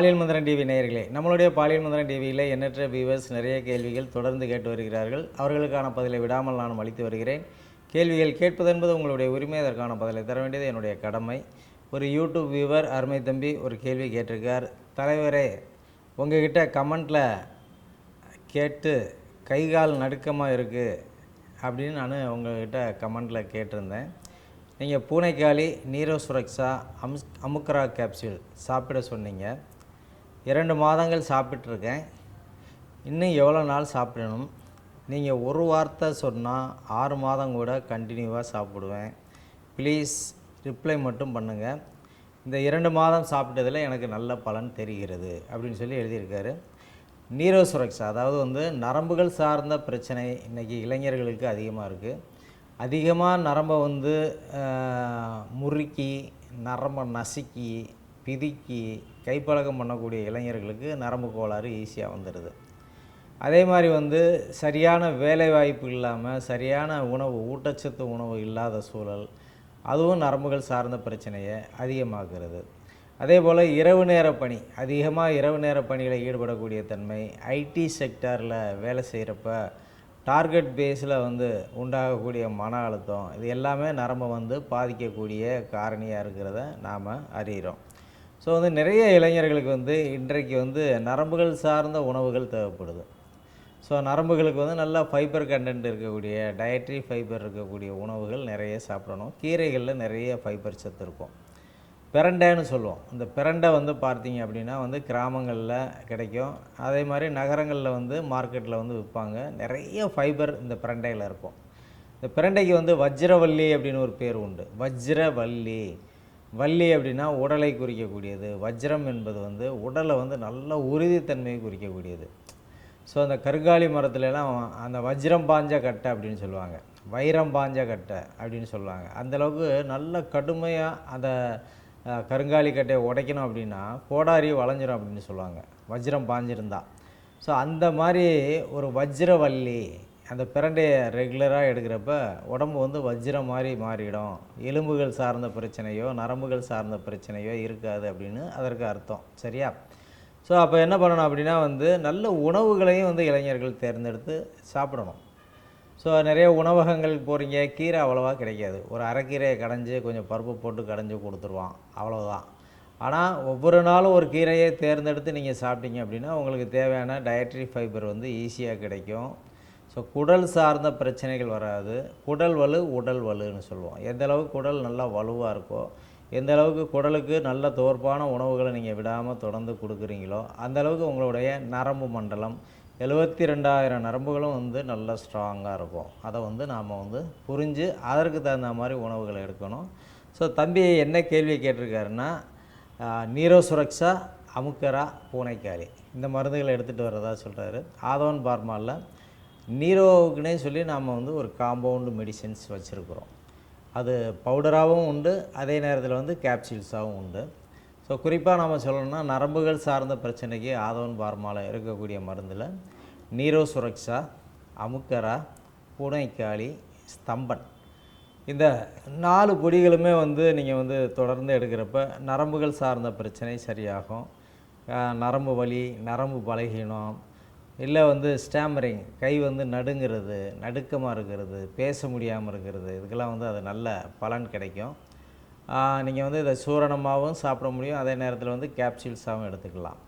பாலியல் மந்திரன் டிவி நேயர்களே நம்மளுடைய பாலியல் மந்திரன் டிவியில் எண்ணற்ற வியூவர்ஸ் நிறைய கேள்விகள் தொடர்ந்து கேட்டு வருகிறார்கள். அவர்களுக்கான பதிலை விடாமல் நான் அளித்து வருகிறேன். கேள்விகள் கேட்பது என்பது உங்களுடைய உரிமை அதற்கான பதிலை தர வேண்டியது என்னுடைய கடமை. ஒரு யூடியூப் வியூவர் அருமை தம்பி ஒரு கேள்வி கேட்டிருக்கார். தலைவரே உங்ககிட்ட கமெண்ட்டில் கேட்டு கை கால் நடுக்கமாக இருக்குது அப்படின்னு நான் உங்கள்கிட்ட கமெண்டில் கேட்டிருந்தேன். நீங்கள் பூனைக்காளி நீரோ சுரக்ஷா அம் அமுக்ரா கேப்சூல் சாப்பிட சொன்னீங்க. இரண்டு மாதங்கள் சாப்பிட்ருக்கேன் இன்னும் எவ்வளோ நாள் சாப்பிடணும்? நீங்கள் ஒரு வார்த்தை சொன்னால் ஆறு மாதம் கூட கண்டினியூவாக சாப்பிடுவேன். ப்ளீஸ் ரிப்ளை மட்டும் பண்ணுங்கள் இந்த இரண்டு மாதம் சாப்பிட்டதில் எனக்கு நல்ல பலன் தெரிகிறது அப்படின்னு சொல்லி எழுதியிருக்காரு. நீரோ சுரக்ஷா அதாவது வந்து நரம்புகள் சார்ந்த பிரச்சனை இன்றைக்கி இளைஞர்களுக்கு அதிகமாக இருக்குது அதிகமாக நரம்பை வந்து முறுக்கி நரம்பை நசுக்கி பிதுக்கி கைப்பழக்கம் பண்ணக்கூடிய இளைஞர்களுக்கு நரம்பு கோளாறு ஈஸியாக வந்துடுது. அதே மாதிரி வந்து சரியான வேலை வாய்ப்பு இல்லாமல் சரியான உணவு ஊட்டச்சத்து உணவு இல்லாத சூழல் அதுவும் நரம்புகள் சார்ந்த பிரச்சனையை அதிகமாக்குறது. அதே போல் இரவு நேர பணி அதிகமாக இரவு நேர பணியில் ஈடுபடக்கூடிய தன்மை ஐடி செக்டாரில் வேலை செய்கிறப்ப டார்கெட் பேஸில் வந்து உண்டாகக்கூடிய மன அழுத்தம் இது எல்லாமே நரம்பை வந்து பாதிக்கக்கூடிய காரணியாக இருக்கிறத நாம் அறிகிறோம் ஸோ வந்து நிறைய இளைஞர்களுக்கு வந்து இன்றைக்கு வந்து நரம்புகள் சார்ந்த உணவுகள் தேவைப்படுது. ஸோ நரம்புகளுக்கு வந்து நல்லா ஃபைபர் கண்டென்ட் இருக்கக்கூடிய டயட்ரி ஃபைபர் இருக்கக்கூடிய உணவுகள் நிறைய சாப்பிடணும். கீரைகளில் நிறைய ஃபைபர் சத்து இருக்கும். பிரண்டைன்னு சொல்லுவோம். இந்த பிரண்டை வந்து பார்த்தீங்க அப்படின்னா வந்து கிராமங்களில் கிடைக்கும். அதே மாதிரி நகரங்களில் வந்து மார்க்கெட்டில் வந்து விற்பாங்க. நிறைய ஃபைபர் இந்த பிரண்டையில் இருக்கும். இந்த பிரண்டைக்கு வந்து வஜ்ரவல்லி அப்படின்னு ஒரு பேர் உண்டு. வஜ்ரவல்லி. வள்ளி அப்படின்னா உடலை குறிக்கக்கூடியது. வஜ்ரம் என்பது வந்து உடலை வந்து நல்ல உறுதித்தன்மையை குறிக்கக்கூடியது. ஸோ அந்த கருங்காலி மரத்துலலாம் அந்த வஜ்ரம் பாஞ்ச கட்டை அப்படின்னு சொல்லுவாங்க. வைரம் பாஞ்ச கட்டை அப்படின்னு சொல்லுவாங்க. அந்தளவுக்கு நல்ல கடுமையாக அந்த கருங்காலி கட்டையை உடைக்கணும் அப்படின்னா கோடாரி வளைஞ்சிரும் அப்படின்னு சொல்லுவாங்க. வஜ்ரம் பாஞ்சிருந்தா. ஸோ அந்த மாதிரி ஒரு வஜ்ரவல்லி அந்த பிரண்டையை ரெகுலராக எடுக்கிறப்ப உடம்பு வந்து வஜ்ரம் மாதிரி மாறிடும். எலும்புகள் சார்ந்த பிரச்சனையோ நரம்புகள் சார்ந்த பிரச்சனையோ இருக்காது அப்படின்னு அதற்கு அர்த்தம். சரியா? ஸோ அப்போ என்ன பண்ணணும் அப்படின்னா வந்து நல்ல உணவுகளையும் வந்து இளைஞர்கள் தேர்ந்தெடுத்து சாப்பிடணும். ஸோ நிறைய உணவகங்களுக்கு போகிறீங்க கீரை அவ்வளோவா கிடைக்காது. ஒரு அரைக்கீரையை கடைஞ்சி கொஞ்சம் பருப்பு போட்டு கடைஞ்சி கொடுத்துருவான். அவ்வளோதான் ஆனால் ஒவ்வொரு நாளும் ஒரு கீரையை தேர்ந்தெடுத்து நீங்கள் சாப்பிட்டீங்க அப்படின்னா உங்களுக்கு தேவையான டயட்ரி ஃபைபர் வந்து ஈஸியாக கிடைக்கும். ஸோ குடல் சார்ந்த பிரச்சனைகள் வராது. குடல் வலு உடல் வலுன்னு சொல்லுவோம். எந்த அளவுக்கு குடல் நல்லா வலுவாக இருக்கோ எந்த அளவுக்கு குடலுக்கு நல்ல தோற்பான உணவுகளை நீங்கள் விடாமல் தொடர்ந்து கொடுக்குறீங்களோ அந்த அளவுக்கு உங்களுடைய நரம்பு மண்டலம் எழுபத்தி ரெண்டாயிரம் நரம்புகளும் வந்து நல்லா ஸ்ட்ராங்காக இருக்கும். அதை வந்து நாம் வந்து புரிஞ்சு அதற்கு தகுந்த மாதிரி உணவுகளை எடுக்கணும். ஸோ தம்பி என்ன கேள்வி கேட்டிருக்காருன்னா நீரோ சுரக்ஷா அமுக்கரா பூனைக்காரி. இந்த மருந்துகளை எடுத்துகிட்டு வர்றதா சொல்கிறாரு ஆதவன் பார்மாலில் நீரோவுக்குனே சொல்லி நாம் வந்து ஒரு காம்பவுண்டு மெடிசின்ஸ் வச்சுருக்குறோம். அது பவுடராகவும் உண்டு அதே நேரத்தில் வந்து கேப்சூல்ஸாகவும் உண்டு. ஸோ குறிப்பாக நம்ம சொல்லணும்னா நரம்புகள் சார்ந்த பிரச்சனைக்கு ஆதவன் பார்மாவில் இருக்கக்கூடிய மருந்தில் நீரோ சுரக்ஷா அமுக்கரா பூனைக்காளி ஸ்தம்பன். இந்த நாலு பொடிகளுமே வந்து நீங்கள் வந்து தொடர்ந்து எடுக்கிறப்ப நரம்புகள் சார்ந்த பிரச்சனை சரியாகும். நரம்பு வலி நரம்பு பலகீனம் இல்லை வந்து ஸ்டாமரிங் கை வந்து நடுங்கிறது நடுக்கமாக இருக்கிறது பேச முடியாமல் இருக்கிறது இதுக்கெல்லாம் வந்து அது நல்ல பலன் கிடைக்கும். நீங்கள் வந்து இதை சூரணமாகவும் சாப்பிட முடியும். அதே நேரத்தில் வந்து கேப்சூல்ஸாகவும் எடுத்துக்கலாம்.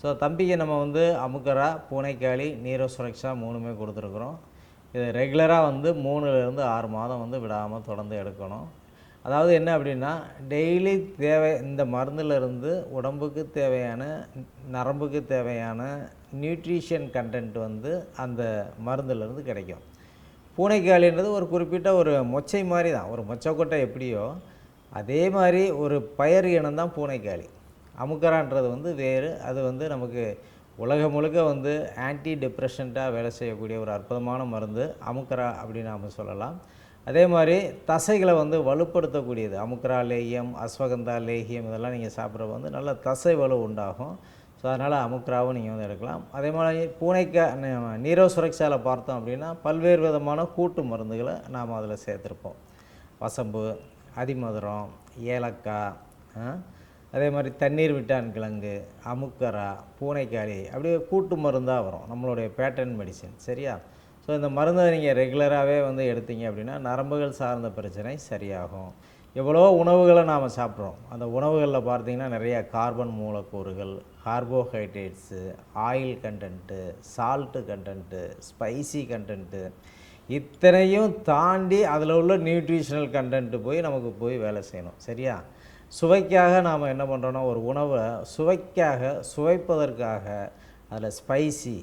ஸோ தம்பிக்கு நம்ம வந்து அமுக்கரா பூனைக்காளி நீரோ சுரக்ஷா மூணுமே கொடுத்துருக்குறோம். இது ரெகுலராக வந்து மூணுலேருந்து ஆறு மாதம் வந்து விடாமல் தொடர்ந்து எடுக்கணும். அதாவது என்ன அப்படின்னா டெய்லி தேவை இந்த மருந்துலேருந்து உடம்புக்கு தேவையான நரம்புக்கு தேவையான நியூட்ரிஷன் கண்டென்ட் வந்து அந்த மருந்துலேருந்து கிடைக்கும். பூனைக்காளின்றது ஒரு குறிப்பிட்ட ஒரு மொச்சை மாதிரி தான். ஒரு மொச்சக்கொட்டை எப்படியோ அதே மாதிரி ஒரு பயிர் இனம் தான் பூனைக்காளி. அமுக்கரான்றது வந்து வேறு. அது வந்து நமக்கு உலகம் முழுக்க வந்து ஆன்டி டிப்ரெஷண்ட்டாக வேலை செய்யக்கூடிய ஒரு அற்புதமான மருந்து. அமுக்கரா அப்படின்னு நாம் சொல்லலாம். அதே மாதிரி தசைகளை வந்து வலுப்படுத்தக்கூடியது. அமுக்கரா லேகியம் அஸ்வகந்தா லேகியம் இதெல்லாம் நீங்கள் சாப்பிட்றப்ப வந்து நல்ல தசை வலு உண்டாகும். ஸோ அதனால் அமுக்ராவும் நீங்கள் வந்து எடுக்கலாம். அதே மாதிரி பூனைக்கா ந- நீரோ சுரக்ஷாவில் பார்த்தோம் அப்படின்னா பல்வேறு விதமான கூட்டு மருந்துகளை நாம் அதில் சேர்த்துருப்போம். வசம்பு அதிமதுரம் ஏலக்காய் அதே மாதிரி தண்ணீர் விட்டான் கிழங்கு அமுக்கரா பூனைக்காரி அப்படியே கூட்டு மருந்தாக வரும். நம்மளுடைய பேட்டர்ன் மெடிசின் சரியா? ஸோ இந்த மருந்தை நீங்கள் ரெகுலராகவே வந்து எடுத்தீங்க அப்படின்னா நரம்புகள் சார்ந்த பிரச்சனை சரியாகும். எவ்வளோ உணவுகளை நாம் சாப்பிட்றோம். அந்த உணவுகளில் பார்த்தீங்கன்னா நிறைய கார்பன் மூலக்கூறுகள் carbohydrates oil content salt content spicy content இத்தனையும் தாண்டி அதில் உள்ள நியூட்ரிஷனல் கண்டென்ட்டு போய் நமக்கு போய் வேலை செய்யணும். சரியா? சுவைக்காக நாம் என்ன பண்ணுறோன்னா ஒரு உணவை சுவைக்காக சுவைப்பதற்காக அதில் spicy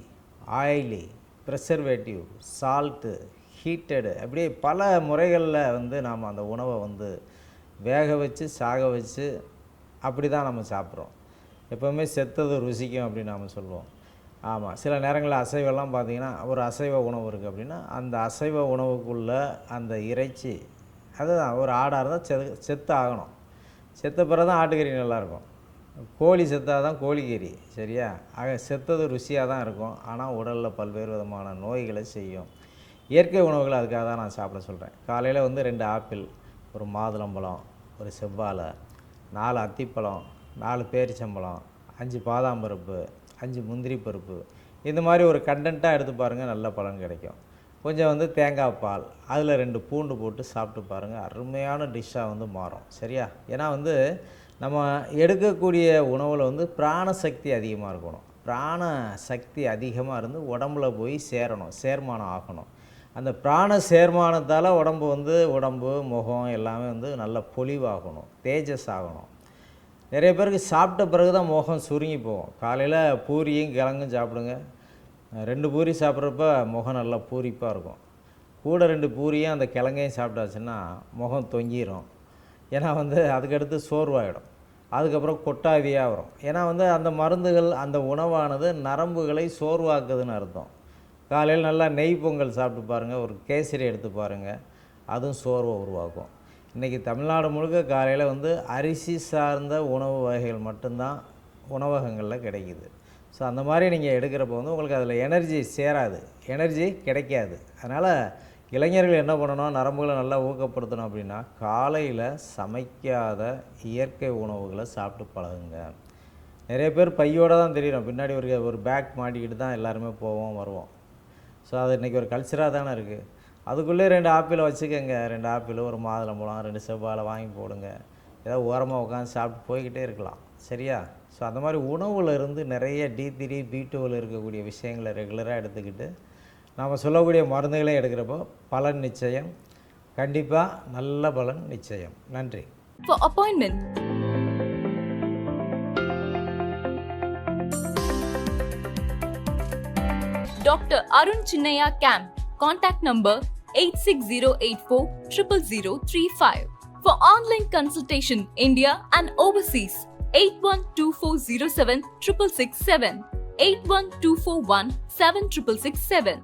oily preservative salt heated அப்படியே பல முறைகளில் வந்து நாம் அந்த உணவை வந்து வேக வச்சு சாக வச்சு அப்படி தான் நம்ம சாப்பிட்றோம். எப்போவுமே செத்தது ருசிக்கும் அப்படின்னு நாம் சொல்லுவோம். ஆமாம் சில நேரங்களில் அசைவெல்லாம் பார்த்தீங்கன்னா ஒரு அசைவ உணவு இருக்குது அப்படின்னா அந்த அசைவ உணவுக்குள்ள அந்த இறைச்சி அதுதான் ஒரு ஆடாக இருந்தால் செ செத்து ஆகணும் செத்த பிறகு தான் ஆட்டுக்கறி நல்லாயிருக்கும் கோழி செத்தால் தான் கோழிக்கறி சரியா? ஆக செத்தது ருசியாக தான் இருக்கும். ஆனால் உடலில் பல்வேறு விதமான நோய்களை செய்யும். இயற்கை உணவுகளை அதுக்காக தான் நான் சாப்பிட சொல்கிறேன் காலையில் வந்து ரெண்டு ஆப்பிள் ஒரு மாதுளம்பழம் ஒரு செவ்வாழை நாலு அத்திப்பழம் நாலு பேரிச்சம்பழம் அஞ்சு பாதாம் பருப்பு அஞ்சு முந்திரி பருப்பு. இந்த மாதிரி ஒரு கண்டென்ட்டாக எடுத்து பாருங்கள் நல்ல பலன் கிடைக்கும். கொஞ்சம் வந்து தேங்காய் பால் அதில் ரெண்டு பூண்டு போட்டு சாப்பிட்டு பாருங்கள் அருமையான டிஷ்ஷாக வந்து மாறும். சரியா? ஏன்னா வந்து நம்ம எடுக்கக்கூடிய உணவில் வந்து பிராண சக்தி அதிகமாக இருக்கணும். பிராண சக்தி அதிகமாக இருந்து உடம்புல போய் சேரணும் சேர்மானம் ஆகணும். அந்த பிராண சேர்மானத்தால் உடம்பு வந்து உடம்பு முகம் எல்லாமே வந்து நல்ல பொலிவாகணும் தேஜஸ் ஆகணும். நிறைய பேருக்கு சாப்பிட்ட பிறகு தான் முகம் சுருங்கி போகும். காலையில் பூரியும் கிழங்கும் சாப்பிடுங்க. ரெண்டு பூரி சாப்பிட்றப்ப முகம் நல்லா பூரிப்பாக இருக்கும். கூட ரெண்டு பூரியும் அந்த கிழங்கையும் சாப்பிட்டாச்சுன்னா முகம் தொங்கிரும். ஏன்னா வந்து அதுக்கடுத்து சோர்வாயிடும். அதுக்கப்புறம் கொட்டாவியாக வரும். ஏன்னா வந்து அந்த மருந்துகள் அந்த உணவானது நரம்புகளை சோர்வாக்குதுன்னு அர்த்தம். காலையில் நல்லா நெய் பொங்கல் சாப்பிட்டு பாருங்கள் ஒரு கேசரி எடுத்து பாருங்கள் அதுவும் சோர்வை உருவாக்கும். இன்றைக்கி தமிழ்நாடு முழுக்க காலையில் வந்து அரிசி சார்ந்த உணவு வகைகள் மட்டும்தான் உணவகங்களில் கிடைக்குது. ஸோ அந்த மாதிரி நீங்கள் எடுக்கிறப்போ வந்து உங்களுக்கு அதில் எனர்ஜி சேராது. எனர்ஜி கிடைக்காது. அதனால் இளைஞர்கள் என்ன பண்ணணும் நரம்புகளை நல்லா ஊக்கப்படுத்தணும் அப்படின்னா காலையில் சமைக்காத இயற்கை உணவுகளை சாப்பிட்டு பழகுங்க. நிறைய பேர் பையோடு தான் தெரியும். பின்னாடி ஒரு ஒரு பேக் மாட்டிக்கிட்டு தான் எல்லாருமே போவோம் வருவோம். ஸோ அது இன்றைக்கி ஒரு கல்ச்சராக தானே இருக்குது அதுக்குள்ளே ரெண்டு ஆப்பிளை வச்சுக்கோங்க. ரெண்டு ஆப்பிள் ஒரு மாதுளம்பழம் ரெண்டு செவ்வாழை வாங்கி போடுங்க. ஏதோ ஓரமாக உட்காந்து சாப்பிட்டு போய்கிட்டே இருக்கலாம். சரியா? ஸோ அந்த மாதிரி உணவில் இருந்து நிறைய டி த்ரீ பி டூவில் இருக்கக்கூடிய விஷயங்களை ரெகுலராக எடுத்துக்கிட்டு நாம் சொல்லக்கூடிய மருந்துகளை எடுக்கிறப்போ பலன் நிச்சயம் கண்டிப்பாக நல்ல பலன் நிச்சயம் நன்றி For appointment, Dr. Arun Chinnaya Camp. Contact number 86084 00035. For online consultation, India and overseas, 812407 6667,